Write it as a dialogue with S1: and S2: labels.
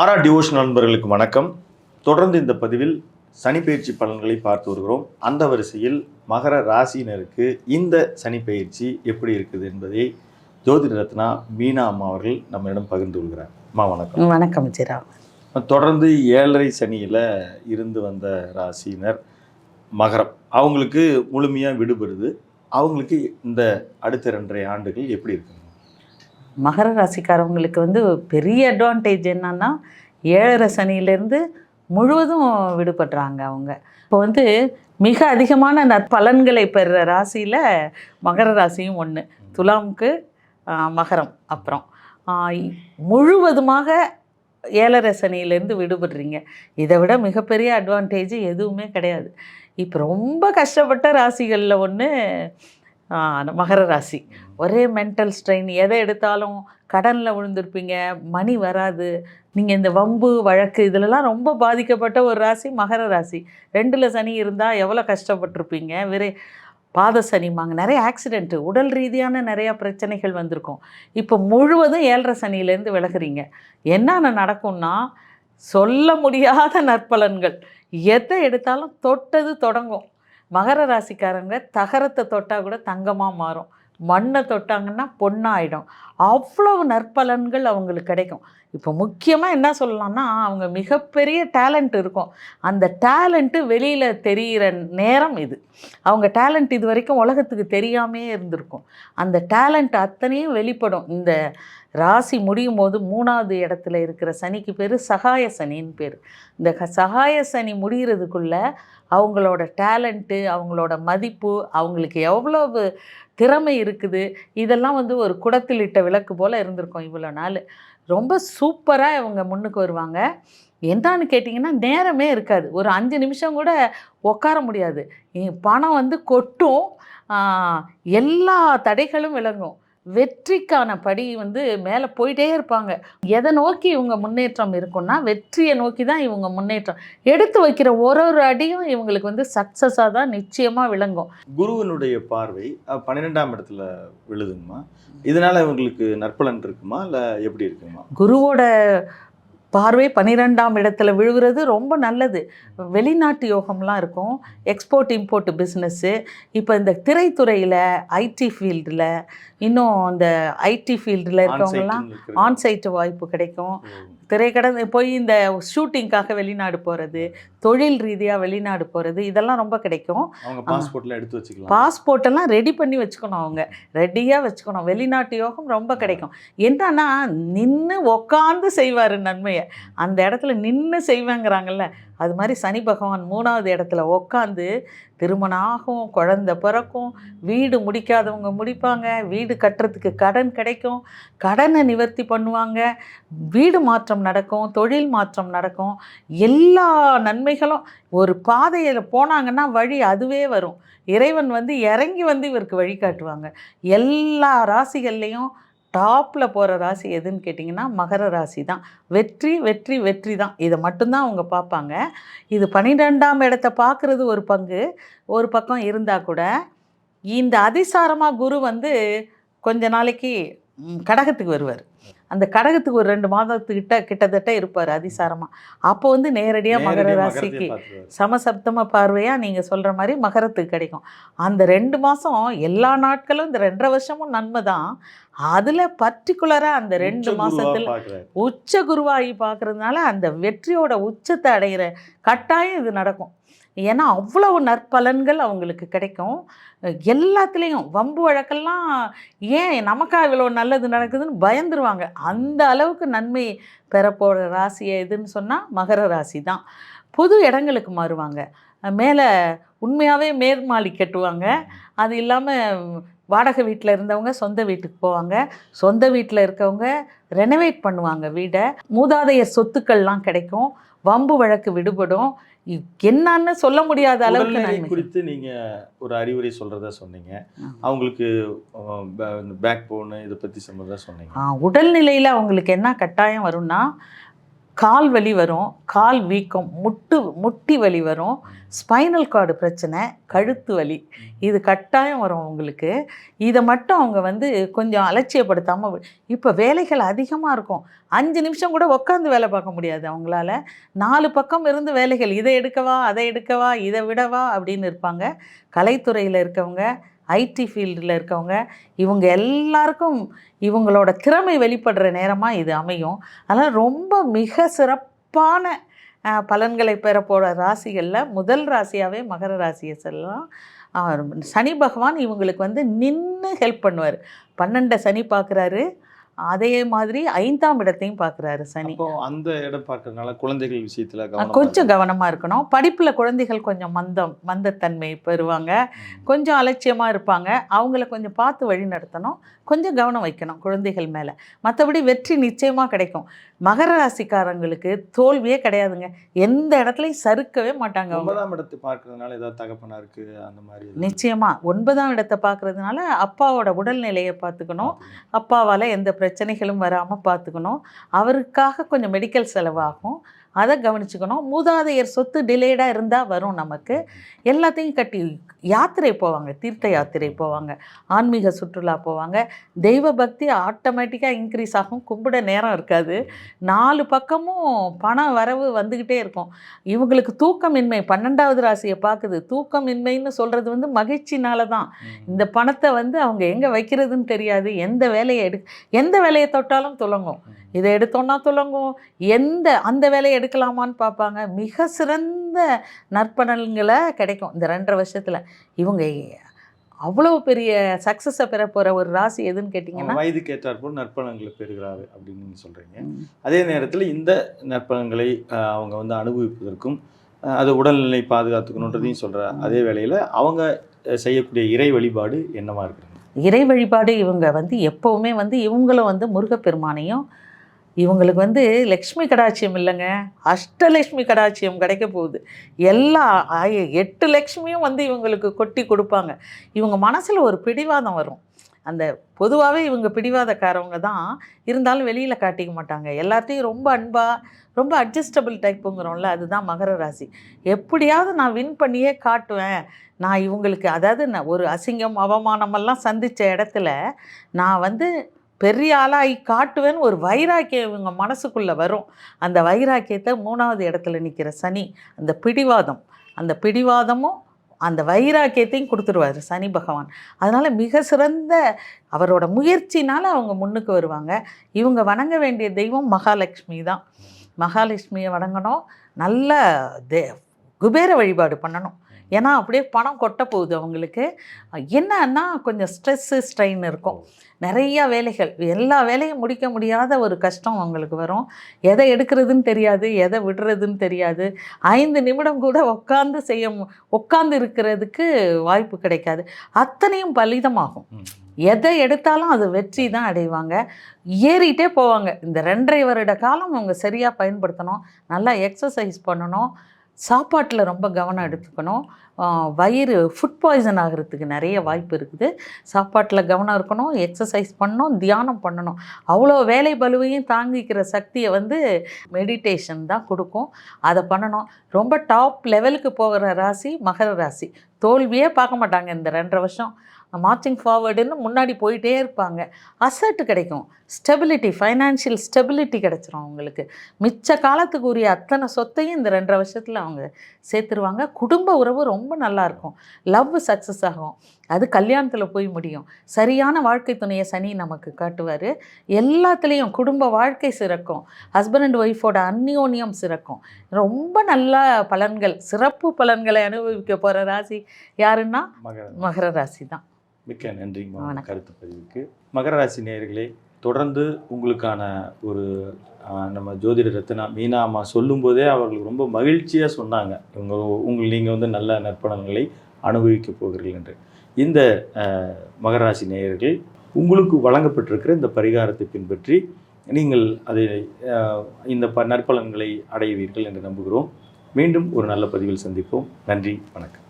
S1: ஆரா டிவோஷன் நண்பர்களுக்கு வணக்கம். தொடர்ந்து இந்த பதிவில் சனி பயிற்சி பலன்களை பார்த்து வருகிறோம். அந்த வரிசையில் மகர ராசியினருக்கு இந்த சனி பயிற்சி எப்படி இருக்குது என்பதை ஜோதிட ரத்னா மீனா அம்மா அவர்கள் நம்மிடம் பகிர்ந்து கொள்கிறார். அம்மா வணக்கம்.
S2: வணக்கம் ஜெயராமன்
S1: தொடர்ந்து ஏழரை சனியில் இருந்து வந்த ராசியினர் மகரம். அவங்களுக்கு முழுமையாக விடுபடுது. அவங்களுக்கு இந்த அடுத்த ரெண்டரை ஆண்டுகள் எப்படி இருக்குங்க?
S2: மகர ராசிக்காரவங்களுக்கு வந்து பெரிய அட்வான்டேஜ் என்னன்னா ஏழரை சனியிலேருந்து முழுவதும் விடுபடுறாங்க அவங்க. இப்போ வந்து மிக அதிகமான நற்பலன்களை பெறுற ராசியில் மகர ராசியும் ஒன்று துலாமுக்கு மகரம் அப்புறம். முழுவதுமாக ஏழரை சனியிலேருந்து விடுபடுறீங்க. இதை விட மிகப்பெரிய அட்வான்டேஜ் எதுவுமே கிடையாது. இப்போ ரொம்ப கஷ்டப்பட்ட ராசிகளில் ஒன்று மகர ராசி. ஒரே மென்டல் ஸ்ட்ரெயின் எதை எடுத்தாலும் கடனில் விழுந்திருப்பீங்க மணி வராது. நீங்கள் இந்த வம்பு வழக்கு இதிலெல்லாம் ரொம்ப பாதிக்கப்பட்ட ஒரு ராசி மகர ராசி. ரெண்டில் சனி இருந்தால் எவ்வளோ கஷ்டப்பட்டிருப்பீங்க? விரை பாதசனி மாங்க நிறைய ஆக்சிடெண்ட்டு உடல் ரீதியான நிறையா பிரச்சனைகள் வந்திருக்கும். இப்போ முழுவதும் ஏழரை சனியிலேருந்து விலகுறீங்க. என்னென்ன நடக்கும்னா சொல்ல முடியாத நற்பலன்கள். எதை எடுத்தாலும் தொட்டது தொடங்கும். மகர ராசிக்காரங்க தகரத்தை தொட்டால் கூட தங்கமாக மாறும். மண்ணை தொட்டாங்கன்னா பொண்ணாயிடும். அவ்வளவு நற்பலன்கள் அவங்களுக்கு கிடைக்கும். இப்போ முக்கியமாக என்ன சொல்லலாம்னா அவங்க மிகப்பெரிய டேலண்ட் இருக்கும். அந்த டேலண்ட்டு வெளியில் தெரிகிற நேரம் இது. அவங்க டேலண்ட் இது வரைக்கும் உலகத்துக்கு தெரியாமே இருந்திருக்கும். அந்த டேலண்ட் அத்தனையும் வெளிப்படும். இந்த ராசி முடியும் போது மூணாவது இடத்துல இருக்கிற சனிக்கு பேர் சகாய சனின்னு பேர். இந்த சகாய சனி முடிகிறதுக்குள்ள அவங்களோட டேலண்ட்டு அவங்களோட மதிப்பு அவங்களுக்கு எவ்வளவு திறமை இருக்குது இதெல்லாம் வந்து ஒரு குடத்தில் இட்ட விளக்கு போல் இருந்திருக்கும் இவ்வளோ நாள். ரொம்ப சூப்பராக இவங்க முன்னுக்கு வருவாங்க. என்னன்னு கேட்டிங்கன்னா நேரமே இருக்காது. ஒரு அஞ்சு நிமிஷம் கூட உட்கார முடியாது. பணம் வந்து கொட்டும். எல்லா தடைகளும் விளங்கும். வெற்றிக்கான படி வந்து மேலே போயிட்டே இருப்பாங்க. எதை நோக்கி இவங்க முன்னேற்றம் இருக்கும்னா வெற்றியை நோக்கி தான் இவங்க முன்னேற்றம். எடுத்து வைக்கிற ஒரு ஒரு அடியும் இவங்களுக்கு வந்து சக்ஸஸாக தான் நிச்சயமாக விளங்கும்.
S1: குருவினுடைய பார்வை பன்னிரெண்டாம் இடத்துல விழுதுங்கம்மா. இதனால இவங்களுக்கு நற்பலன் இருக்குமா? இல்லை எப்படி இருக்குமா
S2: குருவோட பார்வை பன்னிரெண்டாம் இடத்துல விழுகிறது ரொம்ப நல்லது. வெளிநாட்டு யோகம்லாம் இருக்கும். எக்ஸ்போர்ட் இம்போர்ட் பிஸ்னஸ்ஸு இப்போ இந்த திரைத்துறையில் ஐடி ஃபீல்டில் இன்னும் இந்த ஐடி ஃபீல்டில் இருக்கவங்கலாம் ஆன்சைட் வாய்ப்பு கிடைக்கும். திரைக்கடை போய் இந்த ஷூட்டிங்காக வெளிநாடு போகிறது தொழில் ரீதியாக வெளிநாடு போகிறது இதெல்லாம் ரொம்ப கிடைக்கும்.
S1: அவங்க பாஸ்போர்ட்லாம் எடுத்து வச்சுக்கலாம்.
S2: பாஸ்போர்ட்டெல்லாம் ரெடி பண்ணி வச்சுக்கணும் அவங்க. ரெடியாக வச்சுக்கணும். வெளிநாட்டு யோகம் ரொம்ப கிடைக்கும். என்னன்னா நின்று உக்காந்து செய்வார் நன்மையை. அந்த இடத்துல நின்று செய்வேங்கிறாங்கல்ல அது மாதிரி சனி பகவான் மூணாவது இடத்துல உக்காந்து திருமணம் ஆகும் குழந்த பிறக்கும் வீடு முடிக்காதவங்க முடிப்பாங்க வீடு கட்டுறதுக்கு கடன் கிடைக்கும் கடனை நிவர்த்தி பண்ணுவாங்க வீடு மாற்றம் நடக்கும் தொழில் மாற்றம் நடக்கும் எல்லா நன்மைகளும் ஒரு பாதையில் போனாங்கன்னா வழி அதுவே வரும். இறைவன் வந்து இறங்கி வந்து இவருக்கு வழிகாட்டுவாங்க எல்லா ராசிகள்லேயும் டாப்பில் போகிற ராசி எதுன்னு கேட்டிங்கன்னா மகர ராசி தான். வெற்றி வெற்றி வெற்றி தான். இதை மட்டும்தான் அவங்க பார்ப்பாங்க. இது பன்னிரெண்டாம் இடத்த பார்க்குறது ஒரு பங்கு. ஒரு பக்கம் இருந்தால் கூட இந்த அதிசாரமாக குரு வந்து கொஞ்ச நாளைக்கு கடகத்துக்கு வருவார். அந்த கடகத்துக்கு ஒரு ரெண்டு மாதத்துக்கிட்ட கிட்டத்தட்ட இருப்பார் அதிசாரமாக அப்போ வந்து நேரடியாக மகர ராசிக்கு. சமசப்தம பார்வையாக நீங்கள் சொல்கிற மாதிரி மகரத்துக்கு கிடைக்கும் அந்த ரெண்டு மாதம் எல்லா நாட்களும் இந்த ரெண்டரை வருஷமும் நன்மை தான் அதில் பர்டிகுலராக அந்த ரெண்டு மாதத்தில். உச்ச குருவாகி பார்க்கறதுனால அந்த வெற்றியோட உச்சத்தை அடைகிற கட்டாயம் இது நடக்கும் ஏன்னா அவ்வளவு நற்பலன்கள் அவங்களுக்கு கிடைக்கும். எல்லாத்துலேயும் வம்பு வழக்கெல்லாம் ஏன் நமக்கா இவ்வளோ நல்லது நடக்குதுன்னு பயந்துருவாங்க. அந்த அளவுக்கு நன்மை பெறப்போகிற ராசி எதுன்னு சொன்னால் மகர ராசி தான். புது இடங்களுக்கு மாறுவாங்க. மேலே உண்மையாகவே மேற்மாலி கட்டுவாங்க. அது இல்லாமல் வாடகை வீட்டில் இருந்தவங்க சொந்த வீட்டுக்கு போவாங்க. சொந்த வீட்டில் இருக்கவங்க ரெனோவேட் பண்ணுவாங்க வீடை. மூதாதையர் சொத்துக்கள்லாம் கிடைக்கும். வம்பு வழக்கு விடுபடும். என்னன்னு சொல்ல முடியாத அளவுக்கு
S1: குறித்து நீங்க ஒரு அறிவுரை சொல்றதா சொன்னீங்க. அவங்களுக்கு பேக் போன் இதை பத்தி சொன்னதா சொன்னீங்க
S2: உடல்நிலையில் அவங்களுக்கு என்ன கட்டாயம் வரும்னா கால் வலி வரும் கால் வீக்கம் முட்டு முட்டி வலி வரும் ஸ்பைனல் கார்டு பிரச்சனை கழுத்து வலி. இது கட்டாயம் வரும் அவங்களுக்கு இதை மட்டும் அவங்க வந்து கொஞ்சம் அலட்சியப்படுத்தாமல் இப்போ வேலைகள் அதிகமாக இருக்கும். அஞ்சு நிமிஷம் கூட உட்காந்து வேலை பார்க்க முடியாது அவங்களால. நாலு பக்கம் இருந்து வேலைகள் இதை எடுக்கவா அதை எடுக்கவா இதை விடவா அப்படின்னு இருப்பாங்க. கலைத்துறையில் இருக்கவங்க ஐடி ஃபீல்டில் இருக்கவங்க இவங்க எல்லாருக்கும் இவங்களோட திறமை வெளிப்படுற நேரமாக இது அமையும். அதனால் ரொம்ப மிக சிறப்பான பலன்களை பெற போகிற ராசிகளில் முதல் ராசியாகவே மகர ராசியை சொல்லலாம். சனி பகவான் இவங்களுக்கு வந்து நின்று ஹெல்ப் பண்ணுவார். பன்னெண்டை சனி பார்க்குறாரு அதே மாதிரி ஐந்தாம் இடத்தையும் பார்க்குறாரு சனி.
S1: அந்த இடம் பார்க்கறதுனால குழந்தைகள் விஷயத்துல
S2: கொஞ்சம் கவனமாக இருக்கணும். படிப்பில் குழந்தைகள் கொஞ்சம் மந்தம் மந்தத்தன்மை பெறுவாங்க. கொஞ்சம் அலட்சியமாக இருப்பாங்க. அவங்கள கொஞ்சம் பார்த்து வழி நடத்தணும். கொஞ்சம் கவனம் வைக்கணும் குழந்தைகள் மேலே. மற்றபடி வெற்றி நிச்சயமாக கிடைக்கும். மகர ராசிக்காரங்களுக்கு தோல்வியே கிடையாதுங்க. எந்த இடத்துலையும் சறுக்கவே மாட்டாங்க
S1: ஒன்பதாம் இடத்தை பார்க்கறதுனால ஏதாவது தகப்பனாருக்கு அந்த மாதிரி
S2: நிச்சயமாக ஒன்பதாம் இடத்தை பார்க்கறதுனால அப்பாவோட உடல்நிலையை பார்த்துக்கணும். அப்பாவால் எந்த பிரச்சனைகளும் வராமல் பார்த்துக்கணும் அவருக்காக கொஞ்சம் மெடிக்கல் செலவாகும். அதை கவனிச்சுக்கணும். மூதாதையர் சொத்து டிலேடாக இருந்தால் வரும் நமக்கு. எல்லாத்தையும் கட்டி யாத்திரை போவாங்க தீர்த்த யாத்திரை போவாங்க ஆன்மீக சுற்றுலா போவாங்க. தெய்வ பக்தி ஆட்டோமேட்டிக்காக இன்க்ரீஸ் ஆகும். கும்பிட நேரம் இருக்காது. நாலு பக்கமும் பண வரவு வந்துக்கிட்டே இருக்கும். இவங்களுக்கு தூக்கமின்மை பன்னெண்டாவது ராசியை பார்க்குது. தூக்கமின்மைன்னு சொல்கிறது வந்து மகிழ்ச்சினால தான். இந்த பணத்தை வந்து அவங்க எங்கே வைக்கிறதுன்னு தெரியாது. எந்த வேலையை எடு எந்த வேலையை தொட்டாலும் துலங்கும். இதை எடுத்தோன்னா துலங்கும் எந்த அந்த வேலையை எடுக்கலாமான்னு பார்ப்பாங்க. மிக சிறந்த நற்பலன்களை கிடைக்கும் இந்த ரெண்டரை வருஷத்தில். இவங்க அவ்வளோ பெரிய சக்ஸஸை பெற போகிற ஒரு ராசி எதுன்னு கேட்டிங்கன்னா
S1: வயதுக்கு ஏற்றாற்போல் நற்பலன்களை பெறுகிறாரு அப்படின்னு நீங்க சொல்றீங்க. அதே நேரத்தில் இந்த நற்பலன்களை அஹ், அவங்க வந்து அனுபவிப்பதற்கும் அது உடல்நிலை பாதுகாத்துக்கணுன்றதையும் சொல்ற அதே வேளையில் அவங்க செய்யக்கூடிய இறை வழிபாடு என்னவா இருக்கிறது?
S2: இறை வழிபாடு இவங்க வந்து எப்போவுமே வந்து இவங்களும் வந்து முருகப்பெருமானையும் இவங்களுக்கு வந்து லக்ஷ்மி கடாட்சியம் இல்லைங்க. அஷ்டலக்ஷ்மி கடாட்சியம் கிடைக்க போகுது. எல்லா எட்டு லக்ஷ்மியும் வந்து இவங்களுக்கு கொட்டி கொடுப்பாங்க. இவங்க மனசில் ஒரு பிடிவாதம் வரும். அந்த பொதுவாகவே இவங்க பிடிவாதக்காரவங்க தான் இருந்தாலும் வெளியில் காட்டிக்க மாட்டாங்க. எல்லாத்தையும் ரொம்ப அன்பாக ரொம்ப அட்ஜஸ்டபிள் டைப்புங்கிறோம்ல அதுதான் மகர ராசி. எப்படியாவது நான் வின் பண்ணியே காட்டுவேன். நான் இவங்களுக்கு அதாவது நான் ஒரு அசிங்கம் அவமானமெல்லாம் சந்தித்த இடத்துல நான் வந்து பெரிய ஆளாகி காட்டுவேன்னு ஒரு வைராக்கியம் இவங்க மனசுக்குள்ளே வரும். அந்த வைராக்கியத்தை மூணாவது இடத்துல நிற்கிற சனி அந்த பிடிவாதம் அந்த பிடிவாதமும் அந்த வைராக்கியத்தையும் கொடுத்துருவார் சனி பகவான். அதனால் மிக சிறந்த அவரோட முயற்சினால் அவங்க முன்னுக்கு வருவாங்க. இவங்க வணங்க வேண்டிய தெய்வம் மகாலட்சுமி தான். மகாலட்சுமியை வணங்கணும். நல்ல தே குபேர வழிபாடு பண்ணணும். ஏன்னா அப்படியே பணம் கொட்ட போகுது அவங்களுக்கு. என்னன்னா கொஞ்சம் ஸ்ட்ரெஸ்ஸு ஸ்ட்ரெயின் இருக்கும். நிறையா வேலைகள். எல்லா வேலையும் முடிக்க முடியாத ஒரு கஷ்டம் அவங்களுக்கு வரும். எதை எடுக்கிறதுன்னு தெரியாது எதை விடுறதுன்னு தெரியாது. ஐந்து நிமிடம் கூட உட்காந்து செய்ய உட்காந்து இருக்கிறதுக்கு வாய்ப்பு கிடைக்காது. அத்தனையும் பலிதமாகும். எதை எடுத்தாலும் அது வெற்றி தான் அடைவாங்க. ஏறிட்டே போவாங்க. இந்த ரெண்டரை வருட காலம் அவங்க சரியாக பயன்படுத்தணும். நல்லா எக்ஸசைஸ் பண்ணணும். சாப்பாட்டில் ரொம்ப கவனம் எடுத்துக்கணும். வயிறு ஃபுட் பாய்சன் ஆகிறதுக்கு நிறைய வாய்ப்பு இருக்குது. சாப்பாட்டில் கவனம் இருக்கணும் எக்ஸசைஸ் பண்ணணும் தியானம் பண்ணணும். அவ்வளோ வேலை பலுவையும் தாங்கிக்கிற சக்தியை வந்து மெடிடேஷன் தான் கொடுக்கும். அதை பண்ணணும். ரொம்ப டாப் லெவலுக்கு போகிற ராசி மகர ராசி. தோல்வியே பார்க்க மாட்டாங்க இந்த ரெண்டரை வருஷம். மார்ச்சிங் ஃபார்வர்டுன்னு முன்னாடி போயிட்டே இருப்பாங்க. அசட்டு கிடைக்கும். ஸ்டெபிலிட்டி ஃபைனான்ஷியல் ஸ்டெபிலிட்டி கிடைச்சிரும் அவங்களுக்கு. மிச்ச காலத்துக்கு உரிய அத்தனை சொத்தையும் இந்த ரெண்டரை வருஷத்தில் அவங்க சேர்த்துருவாங்க. குடும்ப உறவு ரொம்ப நல்லா இருக்கும். லவ் சக்ஸஸ் ஆகும். அது கல்யாணத்தில் போய் முடியும். சரியான வாழ்க்கை துணையை சனி நமக்கு காட்டுவார். எல்லாத்துலேயும் குடும்ப வாழ்க்கை சிறக்கும். ஹஸ்பண்ட் அண்ட் ஒய்ஃபோட அந்யோன்யம் சிறக்கும். ரொம்ப நல்ல பலன்கள் சிறப்பு பலன்களை அனுபவிக்க போகிற ராசி யாருன்னா?
S1: மகர
S2: மகர ராசி தான்
S1: மிக்க
S2: வணக்கம்.
S1: கருத்து பதிவுக்கு. மகர ராசி நேயர்களே தொடர்ந்து உங்களுக்கான ஒரு நம்ம ஜோதிட ரத்னா மீனா அம்மா சொல்லும்போதே அவர்களுக்கு ரொம்ப மகிழ்ச்சியாக சொன்னாங்க. இவங்க உங்கள் நீங்கள் வந்து நல்ல நற்பணங்களை அனுபவிக்கப் போகிறீர்கள் என்று. இந்த மகராசி நேயர்கள் உங்களுக்கு வழங்கப்பட்டிருக்கிற இந்த பரிகாரத்தை பின்பற்றி நீங்கள் அதை இந்த ப நற்பலன்களை அடைவீர்கள் என்று நம்புகிறோம். மீண்டும் ஒரு நல்ல பதிவில் சந்திப்போம். நன்றி வணக்கம்.